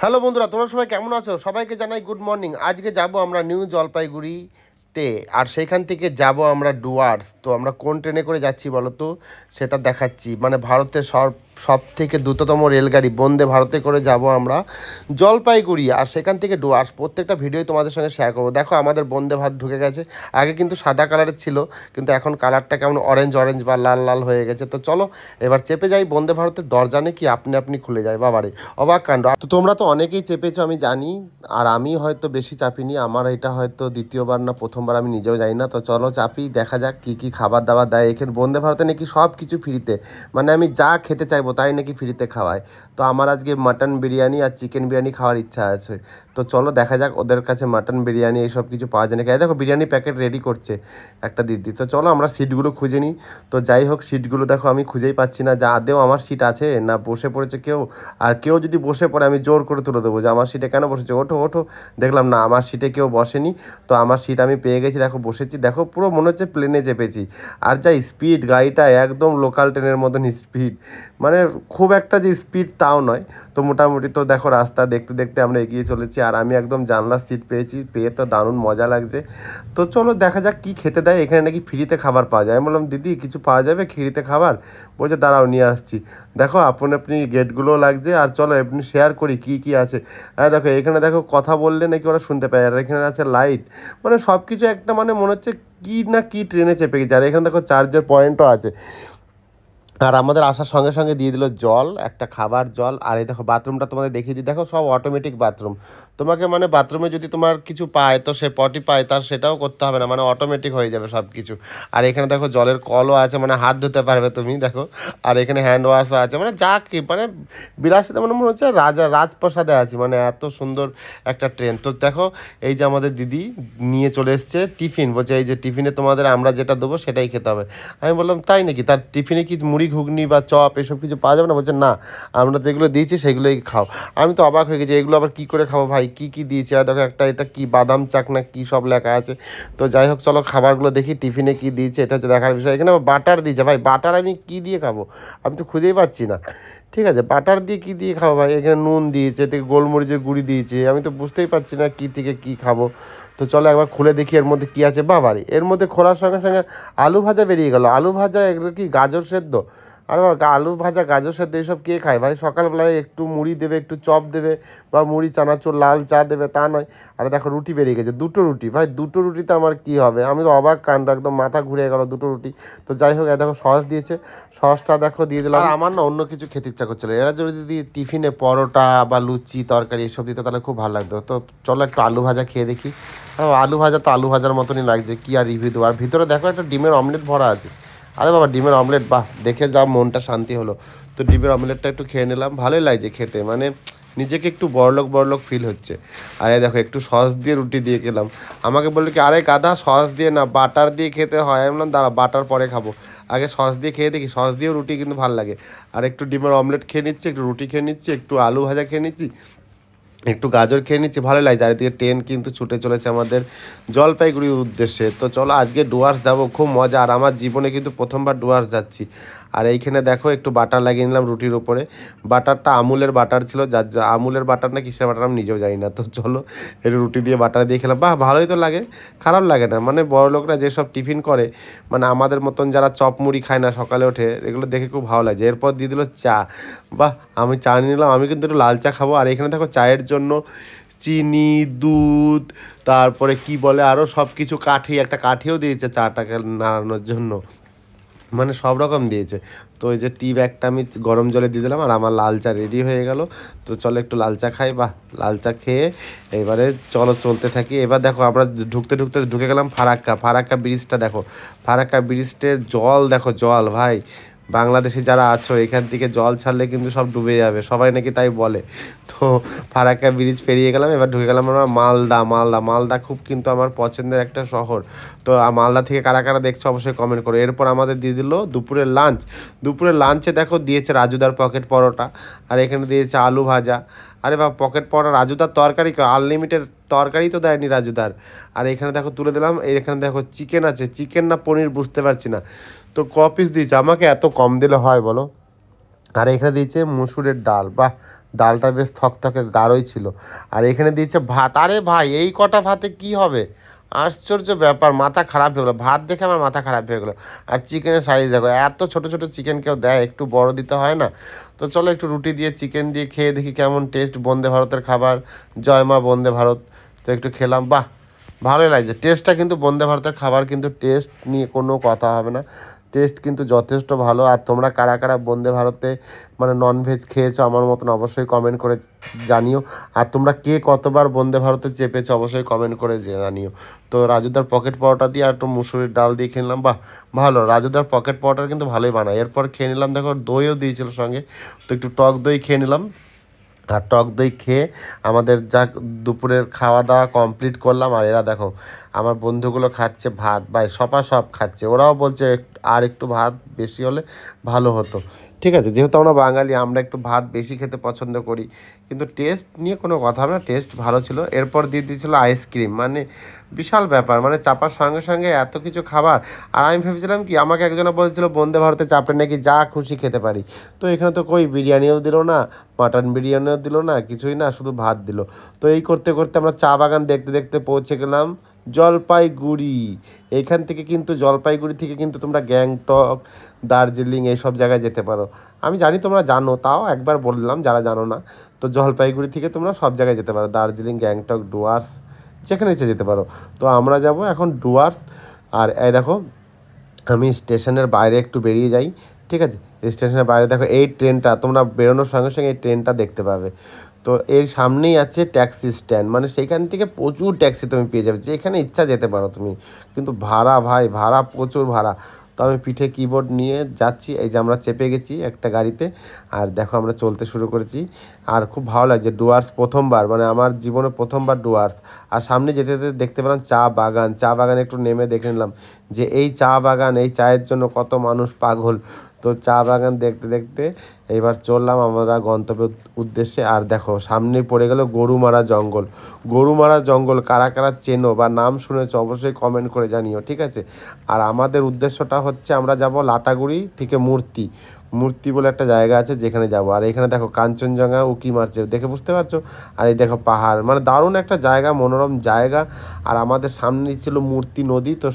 Hello বন্ধুরা, তোমরা সবাই কেমন আছো? সবাইকে জানাই গুড মর্নিং আজকে যাব আমরা নিউ জলপাইগুড়িতে, আর সেইখান থেকে যাব আমরা ডুয়ার্স। তো আমরা কোন ট্রেনে করে যাচ্ছি বলো তো? সেটা দেখাচ্ছি। মানে ভারতের সব সব থেকে দ্রুততম রেলগাড়ি বন্দে ভারতে করে যাব আমরা জলপাইগুড়ি। আর সেখান থেকে ডুয়ার্স প্রত্যেকটা ভিডিওই তোমাদের সঙ্গে শেয়ার করব। দেখো, আমাদের বন্দে ভারত ঢুকে গেছে। আগে কিন্তু সাদা কালারের ছিল, কিন্তু এখন কালারটা কেমন অরেঞ্জ অরেঞ্জ বা লাল লাল হয়ে গেছে। তো চলো, এবার চেপে যাই বন্দে ভারতের দরজা নাকি আপনি আপনি খুলে যায়। বাবারে, অবাক কাণ্ড। তো তোমরা তো অনেকেই চেপেছো, আমি জানি। আর আমি হয়তো বেশি চাপিনি। আমার এটা হয়তো দ্বিতীয়বার না প্রথমবার আমি নিজেও জানি না। তো চলো, চাপি, দেখা যাক কী কী খাবার দাবার দেয়। এখানে বন্দে ভারতে নাকি সব কিছু ফ্রিতে মানে আমি যা খেতে চাইব তাই নাকি ফ্রিতে খাওয়ায়? তো আমার আজকে মাটন বিরিয়ানি আর চিকেন বিরিয়ানি খাওয়ার ইচ্ছা আছে। তো চলো দেখা যাক ওদের কাছে মাটন বিরিয়ানি এইসব কিছু পাওয়া যায় নাকি। দেখো, বিরিয়ানি প্যাকেট রেডি করছে একটা দিদি। তো চলো আমরা সিটগুলো খুঁজে নিই। তো যাই হোক সিটগুলো দেখো, আমি খুঁজেই পাচ্ছি না। যা আদেও আমার সিট আছে? না, বসে পড়েছে কেউ? আর কেউ যদি বসে পড়ে, আমি জোর করে তুলে দেবো যে আমার সিটে কেন বসেছে? ওঠো ওঠো। দেখলাম না, আমার সিটে কেউ বসেনি। তো আমার সিট আমি পেয়ে গেছি। দেখো, বসেছি। দেখো, পুরো মনে হচ্ছে প্লেনে চেপেছি। আর যা স্পিড গাড়িটা একদম লোকাল ট্রেনের মতন স্পিড মানে খুব একটা যে স্পিড তাও নয়। তো মোটামুটি তো দেখো রাস্তা দেখতে দেখতে আমরা এগিয়ে চলেছি আর আমি একদম জানলার সিট পেয়েছি, পেয়ে তো দারুণ মজা লাগছে। তো চলো দেখা যাক কী খেতে দেয়। এখানে নাকি ফ্রিতে খাবার পাওয়া যায়। আমি বললাম, দিদি, কিছু পাওয়া যাবে ফ্রিতে খাবার? বলছে, দাঁড়াও, নিয়ে আসছি। দেখো আপন আপনি গেটগুলোও লাগছে। আর চলো এমনি শেয়ার করি কি কি আছে। হ্যাঁ দেখো এখানে দেখো কথা বললে নাকি ওরা শুনতে পায়। আর এখানে আছে লাইট মানে সব কিছু একটা মানে মনে হচ্ছে কি না কি ট্রেনে চেপে গেছে। আর এখানে দেখো চার্জের পয়েন্টও আছে। আর আমাদের আসার সঙ্গে সঙ্গে দিয়ে দিল জল, একটা খাবার জল। আর এই দেখো, বাথরুমটা তোমাদের দেখিয়ে দিই। দেখো, সব অটোমেটিক বাথরুম তোমাকে মানে বাথরুমে যদি তোমার কিছু পায়, তো সে পটি পায়, তার সেটাও করতে হবে না। মানে অটোমেটিক হয়ে যাবে সব কিছু আর এখানে দেখো, জলের কলও আছে মানে হাত ধুতে পারবে তুমি, দেখো। আর এখানে হ্যান্ড ওয়াশও আছে। মানে যা কি মানে বিলাসিতা মানে মনে হচ্ছে রাজা, রাজপ্রসাদে আছি। মানে এত সুন্দর একটা ট্রেন তো দেখো, এই যে আমাদের দিদি নিয়ে চলে এসছে টিফিন। বলছে, এই যে টিফিনে তোমাদের আমরা যেটা দেবো, সেটাই খেতে হবে। আমি বললাম, তাই নাকি? তার টিফিনে কি মুড়ি ঘুগনি বা চপ এসব কিছু পাওয়া যাবে না? বলছে, না, আমরা যেগুলো দিয়েছি সেগুলোই খাও। আমি তো অবাক হয়ে গেছি, এগুলো আবার কী করে খাব ভাই? কী কী দিয়েছি? আর দেখো একটা, এটা কী, বাদাম চাক না কী সব লেখা আছে। তো যাই হোক, চলো খাবারগুলো দেখি, টিফিনে কী দিয়েছে, এটা হচ্ছে দেখার বিষয়। এখানে বাটার দিয়েছে। ভাই, বাটার আমি কী দিয়ে খাব? আমি তো খুঁজেই পাচ্ছি না। ঠিক আছে বাটার দিয়ে কী দিয়ে খাব ভাই? এখানে নুন দিয়েছে থেকে গোলমরিচের গুঁড়ি দিয়েছে। আমি তো বুঝতেই পারছি না কী থেকে কী খাব। তো চলো একবার খুলে দেখি এর মধ্যে কী আছে। বাবারে, এর মধ্যে খোলার সঙ্গে সঙ্গে আলু ভাজা বেরিয়ে গেল। আলু ভাজা এগুলো কি গাজর সেদ্ধ? আর বাবা আলু ভাজা, গাজর সেদ্ধ এইসব কে খায়? ভাই, সকালবেলায় একটু মুড়ি দেবে, একটু চপ দেবে, বা মুড়ি, চানাচুর, লাল চা দেবে, তা নয়। আর দেখো, রুটি বেরিয়ে গেছে, দুটো রুটি। ভাই, দুটো রুটিতে আমার কি হবে? আমি তো অবাক কাণ্ড, একদম মাথা ঘুরে গেল দুটো রুটি। তো যাই হোক দেখো, সস দিয়েছে। সসটা দেখো, দিয়ে দিলাম। আমার না অন্য কিছু খেতে ইচ্ছা করছিল। এরা যদি টিফিনে পরোটা বা লুচি, তরকারি, এসব দিতে, তাহলে খুব ভালো লাগতো। তো চলো একটু আলু ভাজা খেয়ে দেখি। আলু ভাজা তো আলু ভাজার মতনই লাগছে, কি আর রিভিউ দেবো? আর ভিতরে দেখো, একটা ডিমের অমলেট ভরা আছে। আরে বাবা, ডিমের অমলেট বাহ, দেখে যা মনটা শান্তি হলো। তো ডিমের অমলেটটা একটু খেয়ে নিলাম, ভালোই লাগছে খেতে মানে নিজেকে একটু বড়লোক বড়লোক ফিল হচ্ছে। আরে দেখো, একটু সস দিয়ে রুটি দিয়ে খেলাম। আমাকে বলল কি, আরে গাদা সস দিয়ে না, বাটার দিয়ে খেতে হয়। আমি বললাম, দাঁড়া, বাটার পরে খাব। আগে সস দিয়ে খেয়ে দেখি, সস দিয়েও রুটি কিন্তু ভালো লাগে। আর একটু ডিমের অমলেট খেয়ে নিচ্ছি, একটু রুটি খেয়ে নিচ্ছি, একটু আলু ভাজা খেয়ে নিচ্ছি একটু গাজর খেয়ে নিচ্ছি ভালো লাগে চারিদিকে ট্রেন কিন্তু ছুটে চলেছে আমাদের জলপাইগুড়ির উদ্দেশ্যে। তো চলো আজকে ডুয়ার্স যাব, খুব মজা। আর আমার জীবনে কিন্তু প্রথমবার ডুয়ার্স যাচ্ছি। আর এইখানে দেখো একটু বাটার লাগিয়ে নিলাম রুটির ওপরে। বাটারটা আমুলের বাটার ছিল, যার যা আমুলের বাটার না কিসের বাটার আমি নিজেও জানি না। তো চলো রুটি দিয়ে বাটার দিয়ে খেলাম। বাহ, ভালোই তো লাগে, খারাপ লাগে না। মানে বড় লোকরা যেসব টিফিন করে মানে আমাদের মতন যারা চপ মুড়ি খায় না সকালে ওঠে, এগুলো দেখে খুব ভালো লাগে। এরপর দিয়ে দিল চা। বাহ, আমি চা নিয়ে নিলাম। আমি কিন্তু একটু লাল চা খাব। আর এখানে দেখো চায়ের জন্য চিনি, দুধ, তারপরে কি বলে আরও সব কিছু কাঠি, একটা কাঠিও দিয়েছে চাটাকে নাড়ানোর জন্য। মানে সব রকম দিয়েছে। তো এই যে টি ব্যাগটা আমি গরম জলে দিয়ে দিলাম আর আমার লাল চা রেডি হয়ে গেল। তো চলো একটু লাল চা খাই বা লাল চা খেয়ে এবারে চলো চলতে থাকি। এবার দেখো আমরা ঢুকতে ঢুকতে ঢুকে গেলাম ফারাক্কা। ফারাক্কা ব্রিজটা দেখো। ফারাক্কা ব্রিজটের জল দেখো, জল ভাই। বাংলাদেশি যারা আছো, এখান থেকে জল ছাড়লে কিন্তু সব ডুবে যাবে। সবাই নাকি তাই বলে। তো ফারাক্কা ব্রিজ পেরিয়ে গেলাম, এবার ঢুকে গেলাম আমরা মালদা। মালদা মালদা খুব কিন্তু আমার পছন্দের একটা শহর। তো মালদা থেকে কারা কারা দেখছ অবশ্যই কমেন্ট করো। এরপর আমাদের দিয়ে দিল দুপুরের লাঞ্চ দুপুরের লাঞ্চে দেখো দিয়েছে রাজুদার পকেট পরোটা, আর এখানে দিয়েছে আলু ভাজা। আরে বা পকেট পড়া রাজুদার তরকারি আনলিমিটেড তরকারি তো দেয়নি রাজুদার। আর এখানে দেখো তুলে দিলাম এখানে দেখো চিকেন আছে। চিকেন না পনির বুঝতে পারছি না। তো ক পিস দিয়েছে? আমাকে এত কম দিলে হয় বলো? আর এখানে দিয়েছে মুসুরের ডাল। বাহ, ডালটা বেশ থকথকে গাঢ়ই ছিল। আর এখানে দিয়েছে ভাত। আরে ভাই, এই কটা ভাতে কি হবে? আশ্চর্য ব্যাপার, মাথা খারাপ হয়ে গেলো। ভাত দেখে আমার মাথা খারাপ হয়ে গেলো। আর চিকেনের সাইজ দেখো, এত ছোট ছোট চিকেন কেউ দেয়, একটু বড় দিতে হয় না। তো চলো একটু রুটি দিয়ে চিকেন দিয়ে খেয়ে দেখি কেমন টেস্ট বন্দে ভারতের খাবার, জয় মা বন্দে ভারত। তো একটু খেলাম, বাহ! ভালোই লাগছে। টেস্টটা কিন্তু বন্দে ভারতের খাবার কিন্তু টেস্ট নিয়ে কোনো কথা হবে না। টেস্ট কিন্তু যথেষ্ট ভালো। আর তোমরা কারা কারা বন্দে ভারতে মানে ননভেজ খেয়েছো আমার মতন অবশ্যই কমেন্ট করে জানিও। আর তোমরা কে কতবার বন্দে ভারতে চেপেছো অবশ্যই কমেন্ট করে জানিও। তো রাজুদার পকেট পরোটা দিয়ে আর একটু মুসুরির ডাল দিয়ে খেয়ে নিলাম। বাহ, ভালো। রাজুদার পকেট পরোটা কিন্তু ভালোই বানায়। এরপর খেয়ে নিলাম, দেখো দইও দিয়েছিল সঙ্গে। তো একটু টক দই খেয়ে নিলাম। আর টক দই খেয়ে আমাদের যা দুপুরের খাওয়া দাওয়া কমপ্লিট করলাম। আর এরা দেখো, আমার বন্ধুগুলো খাচ্ছে ভাত, ভাই সপা সব খাচ্ছে। ওরাও বলছে "এক- আর একটু ভাত বেশি হলে ভালো হতো। ঠিক আছে? যেহেতু আমরা বাঙালি, আমরা একটু ভাত বেশি খেতে পছন্দ করি। কিন্তু টেস্ট নিয়ে কোনো কথা হবে না টেস্ট ভালো ছিল। এরপর দিয়ে দিয়েছিল আইসক্রিম মানে বিশাল ব্যাপার। মানে চাপার সঙ্গে সঙ্গে এত কিছু খাবার। আর আমি ভেবেছিলাম কি, আমাকে একজনে বলেছিল, বন্দে ভারতে চাপে নাকি যা খুশি খেতে পারি। তো এখানে তো কই, বিরিয়ানিও দিলো না মাটন বিরিয়ানিও দিলো না, কিছুই না, শুধু ভাত দিলো। তো এই করতে করতে আমরা চা বাগান দেখতে দেখতে পৌঁছে গেলাম। জলপাইগুড়ি। এইখান থেকে কিন্তু, জলপাইগুড়ি থেকে কিন্তু তোমরা গ্যাংটক, দার্জিলিং এইসব জায়গায় যেতে পারো। আমি জানি তোমরা জানো, তাও একবার বললাম যারা জানো না। তো জলপাইগুড়ি থেকে তোমরা সব জায়গায় যেতে পারো। দার্জিলিং, গ্যাংটক, ডুয়ার্স, যেখানে ইচ্ছে যেতে পারো। তো আমরা যাব এখন ডুয়ার্স। আর এই দেখো, আমি স্টেশনের বাইরে একটু বেরিয়ে যাই, ঠিক আছে? স্টেশনের বাইরে দেখো, এই ট্রেনটা, তোমরা বেরোনোর সঙ্গে সঙ্গে এই ট্রেনটা দেখতে পাবে। তো এর সামনেই আছে ট্যাক্সি স্ট্যান্ড। মানে সেইখান থেকে প্রচুর ট্যাক্সি তুমি পেয়ে যাবে, যেখানে ইচ্ছা যেতে পারো তুমি। কিন্তু ভাড়া ভাই, ভাড়া প্রচুর ভাড়া। তো আমি পিঠে কিবোর্ড নিয়ে যাচ্ছি, এই যে আমরা চেপে গেছি একটা গাড়িতে। আর দেখো আমরা চলতে শুরু করেছি। আর খুব ভালো লাগছে ডুয়ার্স প্রথমবার মানে আমার জীবনে প্রথমবার ডুয়ার্স। আর সামনে যেতে যেতে দেখতে পেলাম চা বাগান। চা বাগানে একটু নেমে দেখে নিলাম যে এই চা বাগান, এই চায়ের জন্য কত মানুষ পাগল। তো চা বাগান দেখতে দেখতে এবার চললাম আমরা গন্তব্য উদ্দেশ্যে। আর দেখো সামনে পড়ে গেল গরুমারা জঙ্গল। গরুমারা জঙ্গল কারা কারা চেনো বা নাম শুনেছ অবশ্যই কমেন্ট করে জানিও, ঠিক আছে? আর আমাদের উদ্দেশ্যটা হচ্ছে আমরা যাব লাটাগুড়ি থেকে মূর্তি। মূর্তি বলে একটা জায়গা আছে যেখানে যাব। আর এখানে দেখো কাঞ্চনজঙ্ঘা উকি মারছে, দেখে বুঝতে পারছ? আর এই দেখো পাহাড় মানে দারুণ একটা জায়গা, মনোরম জায়গা। আর আমাদের সামনেই ছিল মূর্তি নদী, তো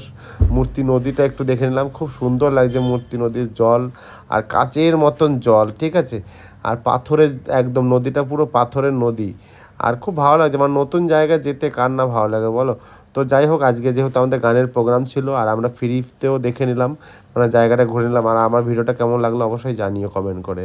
মূর্তি নদীটা একটু দেখে নিলাম। খুব সুন্দর লাগছে মূর্তি নদীর জল আর কাচের মতন জল, ঠিক আছে? আর পাথরের একদম নদীটা পুরো পাথরের নদী। আর খুব ভালো লাগছে আমার নতুন জায়গা যেতে কার না ভালো লাগে বলো? তো যাই হোক, আজকে যেহেতু আমাদের গানের প্রোগ্রাম ছিল, আর আমরা ফ্রিতেও দেখে নিলাম মানে জায়গাটা ঘুরে নিলাম, আর আমার ভিডিওটা কেমন লাগল অবশ্যই জানিও কমেন্ট করে।